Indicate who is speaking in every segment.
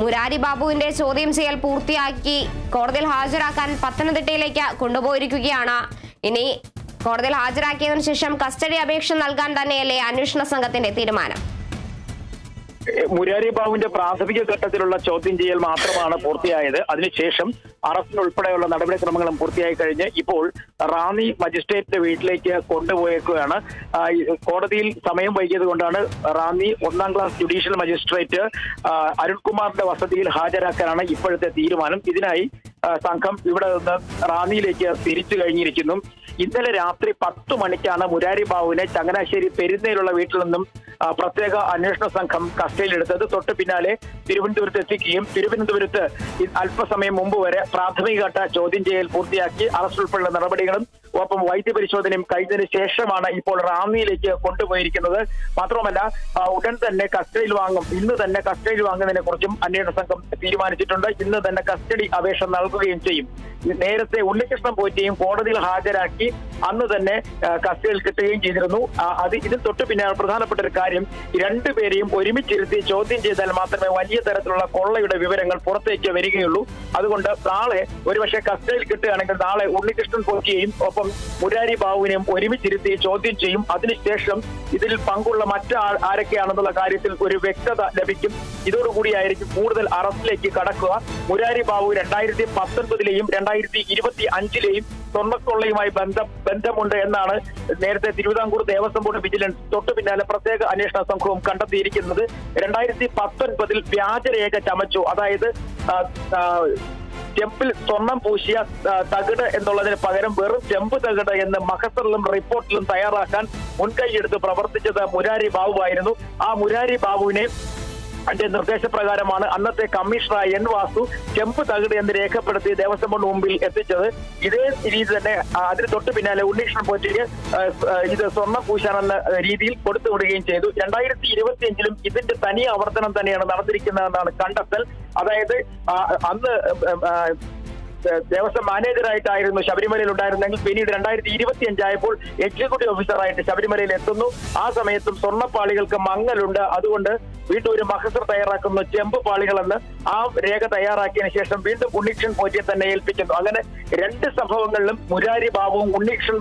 Speaker 1: മുരാരി ബാബുവിന്റെ ചോദ്യം ചെയ്യൽ പൂർത്തിയാക്കി കോടതിയിൽ ഹാജരാക്കാൻ പത്തനംതിട്ടയിലേക്ക് കൊണ്ടുപോയിരിക്കുകയാണ്. ഇനി കോടതിയിൽ ഹാജരാക്കിയതിനു ശേഷം കസ്റ്റഡി അപേക്ഷ നൽകാൻ തന്നെയല്ലേ അന്വേഷണ സംഘത്തിന്റെ തീരുമാനം?
Speaker 2: മുരാരി ബാബുവിന്റെ പ്രാഥമിക ഘട്ടത്തിലുള്ള ചോദ്യം ചെയ്യൽ മാത്രമാണ് പൂർത്തിയായത്. അതിനുശേഷം അറസ്റ്റിന് ഉൾപ്പെടെയുള്ള നടപടിക്രമങ്ങളും പൂർത്തിയായി കഴിഞ്ഞ് ഇപ്പോൾ റാന്നി മജിസ്ട്രേറ്റിന്റെ വീട്ടിലേക്ക് കൊണ്ടുപോയേക്കുകയാണ്. കോടതിയിൽ സമയം വൈകിയത് കൊണ്ടാണ് റാന്നി ഒന്നാം ക്ലാസ് ജുഡീഷ്യൽ മജിസ്ട്രേറ്റ് അരുൺകുമാറിന്റെ വസതിയിൽ ഹാജരാക്കാനാണ് ഇപ്പോഴത്തെ തീരുമാനം. ഇതിനായി സംഘം ഇവിടെ നിന്ന് റാന്നിയിലേക്ക് തിരിച്ചു കഴിഞ്ഞിരിക്കുന്നു. ഇന്നലെ രാത്രി പത്ത് മണിക്കാണ് മുരാരി ബാബുവിനെ ചങ്ങനാശ്ശേരി പെരുന്നയിലുള്ള വീട്ടിൽ നിന്നും പ്രത്യേക അന്വേഷണ സംഘം കസ്റ്റഡിയിലെടുത്തത്. തൊട്ട് പിന്നാലെ തിരുവനന്തപുരത്ത് എത്തിക്കുകയും തിരുവനന്തപുരത്ത് അല്പസമയം മുമ്പ് വരെ പ്രാഥമിക ഘട്ട ചോദ്യം ചെയ്യൽ പൂർത്തിയാക്കി അറസ്റ്റ് ഉൾപ്പെടെയുള്ള നടപടികളും ഒപ്പം വൈദ്യപരിശോധനയും കഴിഞ്ഞതിന് ശേഷമാണ് ഇപ്പോൾ റാന്നിയിലേക്ക് കൊണ്ടുപോയിരിക്കുന്നത്. മാത്രമല്ല ഉടൻ തന്നെ കസ്റ്റഡിയിൽ വാങ്ങും. ഇന്ന് തന്നെ കസ്റ്റഡിയിൽ വാങ്ങുന്നതിനെ കുറിച്ചും അന്വേഷണ സംഘം തീരുമാനിച്ചിട്ടുണ്ട്. ഇന്ന് തന്നെ കസ്റ്റഡി അപേക്ഷ നൽകുകയും ചെയ്യും. നേരത്തെ ഉണ്ണികൃഷ്ണൻ പോറ്റിയും കോടതിയിൽ ഹാജരാക്കി അന്ന് തന്നെ കസ്റ്റഡിയിൽ കിട്ടുകയും ചെയ്തിരുന്നു. അത് ഇതിന് തൊട്ട് പിന്നാലെ പ്രധാനപ്പെട്ട ഒരു കാര്യം രണ്ടുപേരെയും ഒരുമിച്ചിരുത്തി ചോദ്യം ചെയ്താൽ മാത്രമേ വലിയ തരത്തിലുള്ള കൊള്ളയുടെ വിവരങ്ങൾ പുറത്തേക്ക് വരികയുള്ളൂ. അതുകൊണ്ട് നാളെ ഒരുപക്ഷെ കസ്റ്റഡിയിൽ കിട്ടുകയാണെങ്കിൽ നാളെ ഉണ്ണികൃഷ്ണൻ പോറ്റിയെയും ഒപ്പം മുരാരി ബാബുവിനെയും ഒരുമിച്ചിരുത്തി ചോദ്യം ചെയ്യും. അതിനുശേഷം ഇതിൽ പങ്കുള്ള മറ്റ് ആരൊക്കെയാണെന്നുള്ള കാര്യത്തിൽ ഒരു വ്യക്തത ലഭിക്കും. ഇതോടുകൂടിയായിരിക്കും കൂടുതൽ അറസ്റ്റിലേക്ക് കടക്കുക. മുരാരി ബാബു രണ്ടായിരത്തി പത്തൊൻപതിലെയും രണ്ടായിരത്തി ഇരുപത്തി അഞ്ചിലെയും സ്വർണക്കൊള്ളയുമായി ബന്ധം ബന്ധമുണ്ട് എന്നാണ് നേരത്തെ തിരുവിതാംകൂർ ദേവസ്വം ബോർഡ് വിജിലൻസ് തൊട്ടു പിന്നാലെ പ്രത്യേക അന്വേഷണ സംഘവും കണ്ടെത്തിയിരിക്കുന്നത്. രണ്ടായിരത്തി പത്തൊൻപതിൽ വ്യാജരേഖ ചമച്ചു. അതായത് ചെമ്പിൽ സ്വർണം പൂശിയ തകിട് എന്നുള്ളതിന് പകരം വെറും ചെമ്പ് തകിട് എന്ന് മഹസറിലും റിപ്പോർട്ടിലും തയ്യാറാക്കാൻ മുൻകൈയെടുത്ത് പ്രവർത്തിച്ചത് മുരാരി ബാബുവായിരുന്നു. ആ മുരാരി ബാബുവിനെ നിർദ്ദേശപ്രകാരമാണ് അന്നത്തെ കമ്മീഷണറായ എൻ വാസു ചെമ്പ് തകിട് എന്ന് രേഖപ്പെടുത്തി ദേവസ്വം ബോർഡ് മുമ്പിൽ എത്തിച്ചത്. ഇതേ രീതി തന്നെ അതിന് തൊട്ട് പിന്നാലെ ഉണ്ണീഷ്ണൻ പോറ്റിക്ക് ഇത് സ്വർണം പൂശാനെന്ന രീതിയിൽ കൊടുത്തുവിടുകയും ചെയ്തു. രണ്ടായിരത്തി ഇരുപത്തിയഞ്ചിലും ഇതിന്റെ തനി ആവർത്തനം തന്നെയാണ് നടന്നിരിക്കുന്നതെന്നാണ് കണ്ടെത്തൽ. അതായത് അന്ന് ദേവസ്വം മാനേജറായിട്ടായിരുന്നു ശബരിമലയിൽ ഉണ്ടായിരുന്നെങ്കിൽ പിന്നീട് രണ്ടായിരത്തി ഇരുപത്തി അഞ്ചായപ്പോൾ എക്സിക്യൂട്ടീവ് ഓഫീസറായിട്ട് ശബരിമലയിൽ എത്തുന്നു. ആ സമയത്തും സ്വർണപ്പാളികൾക്ക് മങ്ങലുണ്ട്. അതുകൊണ്ട് വീണ്ടും ഒരു മഹസർ തയ്യാറാക്കുന്നു. ചെമ്പ് പാളികളെന്ന് ആ രേഖ തയ്യാറാക്കിയതിനു ശേഷം വീണ്ടും ഉണ്ണികൃഷ്ണൻ പോറ്റിയെ തന്നെ ഏൽപ്പിക്കുന്നു. അങ്ങനെ രണ്ട് സംഭവങ്ങളിലും മുരാരി ബാബുവും ഉണ്ണികൃഷ്ണൻ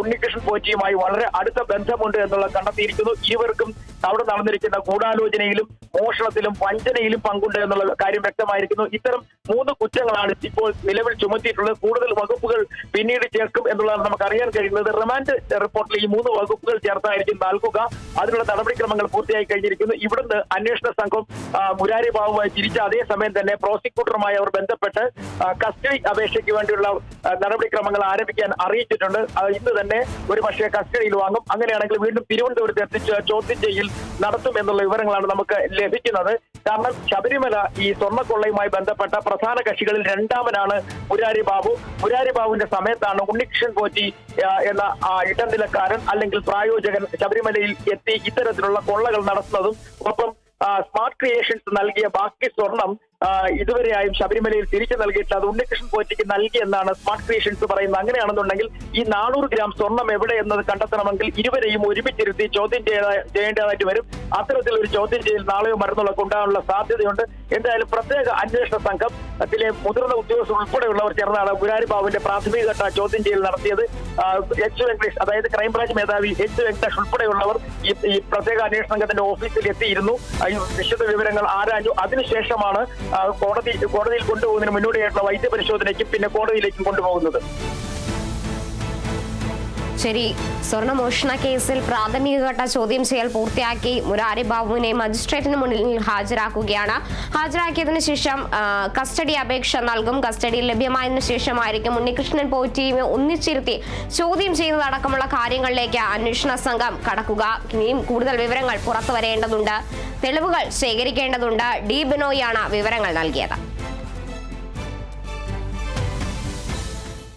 Speaker 2: ഉണ്ണികൃഷ്ണൻ പോറ്റിയുമായി വളരെ അടുത്ത ബന്ധമുണ്ട് എന്നുള്ള കണ്ടെത്തിയിരിക്കുന്നു. ഇരുവർക്കും അവിടെ നടന്നിരിക്കുന്ന ഗൂഢാലോചനയിലും മോഷണത്തിലും വഞ്ചനയിലും പങ്കുണ്ട് എന്നുള്ള കാര്യം വ്യക്തമായിരിക്കുന്നു. ഇത്തരം മൂന്ന് കുറ്റങ്ങളാണ് ഇപ്പോൾ നിലവിൽ ചുമത്തിയിട്ടുള്ളത്. കൂടുതൽ വകുപ്പുകൾ പിന്നീട് ചേർക്കും എന്നുള്ളതാണ് നമുക്ക് അറിയാൻ കഴിയുന്നത്. റിമാൻഡ് റിപ്പോർട്ടിൽ ഈ മൂന്ന് വകുപ്പുകൾ ചേർത്തായിരിക്കും നൽകുക. അതിനുള്ള നടപടിക്രമങ്ങൾ പൂർത്തിയായി കഴിഞ്ഞിരിക്കുന്നു. ഇവിടുന്ന് അന്വേഷണ സംഘം മുരാരി ബാബുമായി തിരിച്ച അതേസമയം തന്നെ പ്രോസിക്യൂട്ടറുമായി അവർ ബന്ധപ്പെട്ട് കസ്റ്റഡി അപേക്ഷയ്ക്ക് വേണ്ടിയുള്ള നടപടിക്രമങ്ങൾ ആരംഭിക്കാൻ അറിയിച്ചിട്ടുണ്ട്. ഇന്ന് തന്നെ ഒരു പക്ഷേ കസ്റ്റഡിയിൽ വാങ്ങും. അങ്ങനെയാണെങ്കിൽ വീണ്ടും തിരുവനന്തപുരത്ത് എത്തിച്ച് ചോദ്യം ചെയ്യൽ നടത്തും എന്നുള്ള വിവരങ്ങളാണ് നമുക്ക് ലഭിക്കുന്നത്. കാരണം ശബരിമല ഈ സ്വർണക്കൊള്ളയുമായി ബന്ധപ്പെട്ട പ്രധാന കക്ഷികളിൽ രണ്ടാമനാണ് മുരാരി ബാബു. മുരാരി ബാബുവിന്റെ സമയത്താണ് ഉണ്ണികൃഷ്ണൻ പോറ്റി എന്ന ഇടനിലക്കാരൻ അല്ലെങ്കിൽ പ്രായോജകൻ ശബരിമലയിൽ എത്തി ഇത്തരത്തിലുള്ള കൊള്ളകൾ നടത്തുന്നതും ഒപ്പം സ്മാർട്ട് ക്രിയേഷൻസ് നൽകിയ ബാക്കി സ്വർണം ഇതുവരെയായും ശബരിമലയിൽ തിരിച്ചു നൽകിയിട്ടില്ല. അത് ഉണ്ണികൃഷ്ണൻ പോറ്റിക്ക് നൽകിയെന്നാണ് സ്മാർട്ട് ക്രിയേഷൻസ് പറയുന്നത്. അങ്ങനെയാണെന്നുണ്ടെങ്കിൽ ഈ നാനൂറ് ഗ്രാം സ്വർണം എവിടെ എന്നത് കണ്ടെത്തണമെങ്കിൽ ഇരുവരെയും ഒരുമിച്ചിരുത്തി ചോദ്യം ചെയ്യേണ്ടതായിട്ട് വരും. അത്തരത്തിൽ ഒരു ചോദ്യം ചെയ്യൽ നാളെയോ മരുന്നുകളൊക്കെ ഉണ്ടാകാനുള്ള സാധ്യതയുണ്ട്. എന്തായാലും പ്രത്യേക അന്വേഷണ സംഘം അതിലെ മുതിർന്ന ഉദ്യോഗസ്ഥർ ഉൾപ്പെടെയുള്ളവർ ചേർന്നാണ് ഗുരാരി ബാബുവിന്റെ പ്രാഥമികഘട്ട ചോദ്യം ചെയ്യൽ നടത്തിയത്. എച്ച് വെങ്കടേഷ് അതായത് ക്രൈംബ്രാഞ്ച് മേധാവി എച്ച് വെങ്കടേഷ് ഉൾപ്പെടെയുള്ളവർ ഈ പ്രത്യേക അന്വേഷണ സംഘത്തിന്റെ ഓഫീസിൽ എത്തിയിരുന്നു. വിശദ വിവരങ്ങൾ ആരാഞ്ഞു. അതിനുശേഷമാണ് കോടതി കോടതിയിൽ കൊണ്ടുപോകുന്നതിന് മുന്നോടിയായിട്ടുള്ള വൈദ്യപരിശോധനയ്ക്കും പിന്നെ കോടതിയിലേക്കും കൊണ്ടുപോകുന്നത്.
Speaker 1: ശരി സ്വർണമോഷണ കേസിൽ പ്രാഥമികഘട്ട ചോദ്യം ചെയ്യൽ പൂർത്തിയാക്കി മുരാരി ബാബുവിനെ മജിസ്ട്രേറ്റിന് മുന്നിൽ ഹാജരാക്കുകയാണ്. ഹാജരാക്കിയതിനു ശേഷം കസ്റ്റഡി അപേക്ഷ നൽകും. കസ്റ്റഡി ലഭ്യമായതിനു ശേഷമായിരിക്കും ഉണ്ണികൃഷ്ണൻ പോറ്റിയെ ഒന്നിച്ചിരുത്തി ചോദ്യം ചെയ്യുന്നതടക്കമുള്ള കാര്യങ്ങളിലേക്ക് അന്വേഷണ സംഘം കടക്കുക. ഇനിയും കൂടുതൽ വിവരങ്ങൾ പുറത്തു വരേണ്ടതുണ്ട് തെളിവുകൾ ശേഖരിക്കേണ്ടതുണ്ട്. ഡി ബിനോയാണ് വിവരങ്ങൾ നൽകിയത്.